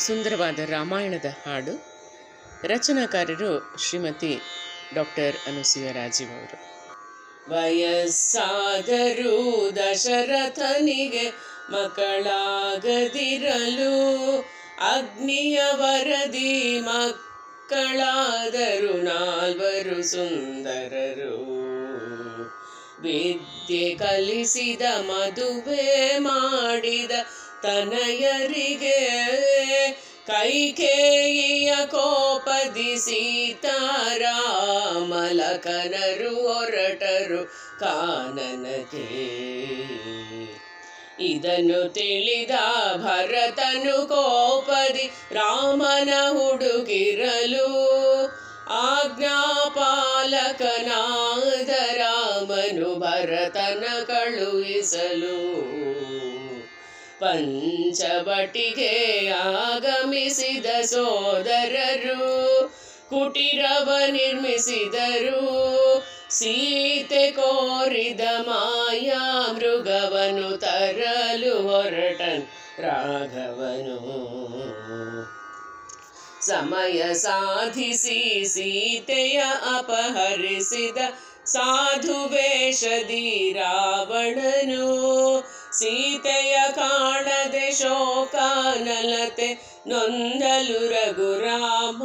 ಸುಂದರವಾದ ರಾಮಾಯಣದ ಹಾಡು ರಚನಾಕಾರರು ಶ್ರೀಮತಿ ಡಾಕ್ಟರ್ ಅನುಸೂಯ ರಾಜೀವ್ ಅವರು. ವಯಸ್ಸಾದರೂ ದಶರಥನಿಗೆ ಮಕ್ಕಳಾಗದಿರಲು, ಅಗ್ನಿಯ ವರದಿ ಮಕ್ಕಳಾದರು ನಾಲ್ವರು ಸುಂದರರು. ವಿದ್ಯೆ ಕಲಿಸಿದ ಮದುವೆ ಮಾಡಿದ ತನಯರಿಗೆ ಕೈಕೇಯಿಯ ಕೋಪದಿ ಸೀತಾರಾಮಲಕನರು ಹೊರಟರು ಕಾನನಗೆ ಇದನ್ನು ತಿಳಿದ ಭರತನು ಕೋಪದಿ ರಾಮನ ಹುಡುಗಿರಲು ಆಜ್ಞಾಪಾಲಕನಾದ ರಾಮನು ಭರತನ ಕಳುಹಿಸಲು. ಪಂಚವಟಿಗೆ ಆಗಮಿಸಿದ ಸೋದರರು, ಕುಟಿರವ ನಿರ್ಮಿಸಿದರು. ಸೀತೆ ಕೋರಿದ ಮಾಯಾ ಮೃಗವನು ತರಲು ಹೊರಟನ್ ರಾಘವನು. ಸಮಯ ಸಾಧಿಸಿ ಸೀತೆಯ ಅಪಹರಿಸಿದ ಸಾಧು ವೇಷದಿ ರಾವಣನು ಸೀತೆಯ ಕಾಣದೆ ಶೋಕಾನಲತೆ ನೊಂದಲು ರಘುರಾಮ.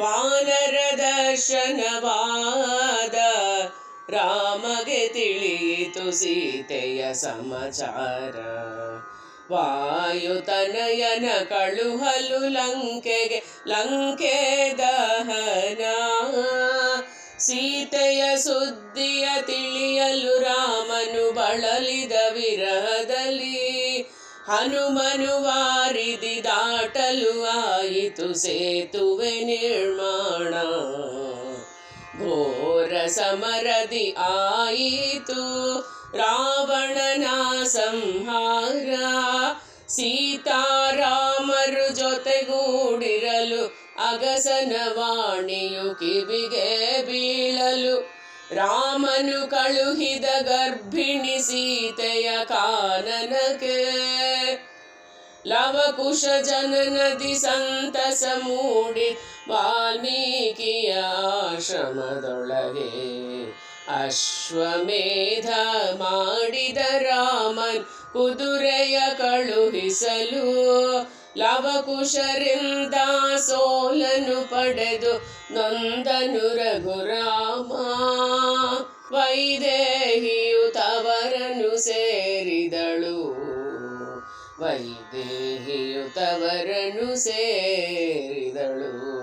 ವಾನರ ದರ್ಶನವಾದ ರಾಮಗೆ ತಿಳಿಯಿತು ಸೀತೆಯ ಸಮಾಚಾರ. ವಾಯುತನಯನ ಕಳುಹಲು ಲಂಕೆಗೆ ಲಂಕೆ ದಹನ. ಸೀತೆಯ ಸುದ್ದಿಯ ತಿಳಿಯಲು ರಾಮನು ಬಳಲಿದ ವಿರಹದಲ್ಲಿ ಹನುಮನು ವಾರಿದಿ ದಾಟಲು ಆಯಿತು, ಸೇತುವೆ ನಿರ್ಮಾಣ. ಘೋರ ಸಮರದಿ ಆಯಿತು, ರಾವಣನ ಸಂಹಾರ. ಸೀತಾರಾಮರು ಜೊತೆಗೂಡಿರಲು ಅಗಸನ ವಾಣಿಯು ಕಿವಿಗೆ ರಾಮನು ಕಳುಹಿದ ಗರ್ಭಿಣಿ ಸೀತೆಯ ಕಾನನಕ್ಕೆ. ಲವಕುಶ ಜನನದಿ ಸಂತಸ ಮೂಡಿ ವಾಲ್ಮೀಕಿಯ ಆಶ್ರಮದೊಳಗೆ ಅಶ್ವಮೇಧ ಮಾಡಿದ ರಾಮನ್ ಕುದುರೆಯ ಕಳುಹಿಸಲು. ಲವಕುಶರಿಂದ ಸೋಲನು ಪಡೆದು ನೊಂದನು ರಘುರಾಮ. ವೈದೇಹಿಯು ತವರನು ಸೇರಿದಳು. ವೈದೇಹಿಯು ತವರನು ಸೇರಿದಳು.